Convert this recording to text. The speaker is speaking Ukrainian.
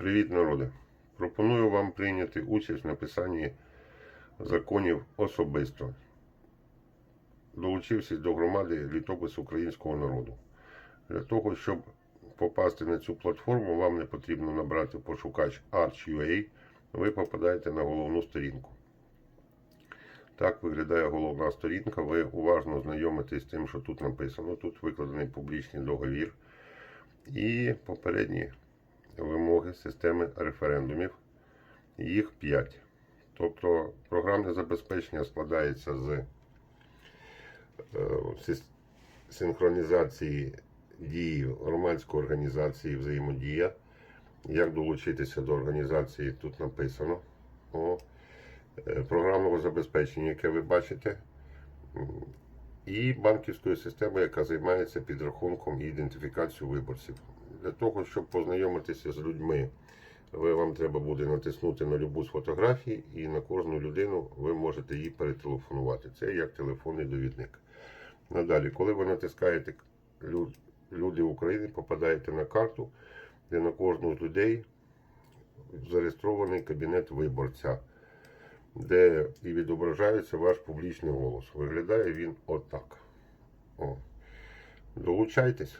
Привіт, народи! Пропоную вам прийняти участь в написанні законів особисто. Долучившись до громади літопис українського народу. Для того, щоб попасти на цю платформу, вам не потрібно набрати пошукач Arch.ua, ви попадаєте на головну сторінку. Так виглядає головна сторінка. Ви уважно знайомитесь з тим, що тут написано. Тут викладений публічний договір і попередні вимоги системи референдумів. Їх 5. Тобто програмне забезпечення складається з е, синхронізації дії громадської організації взаємодія. Як долучитися до організації тут написано. О, е, програмного забезпечення, яке ви бачите, і банківської системи, яка займається підрахунком і ідентифікацією виборців. Для того, щоб познайомитися з людьми, ви вам треба буде натиснути на любу з фотографій, і на кожну людину ви можете їй перетелефонувати. Це як телефонний довідник. Надалі, коли ви натискаєте Люди України, попадаєте на карту, де на кожну з людей зареєстрований кабінет виборця, де і відображається ваш публічний голос. Виглядає він отак. О. Долучайтесь.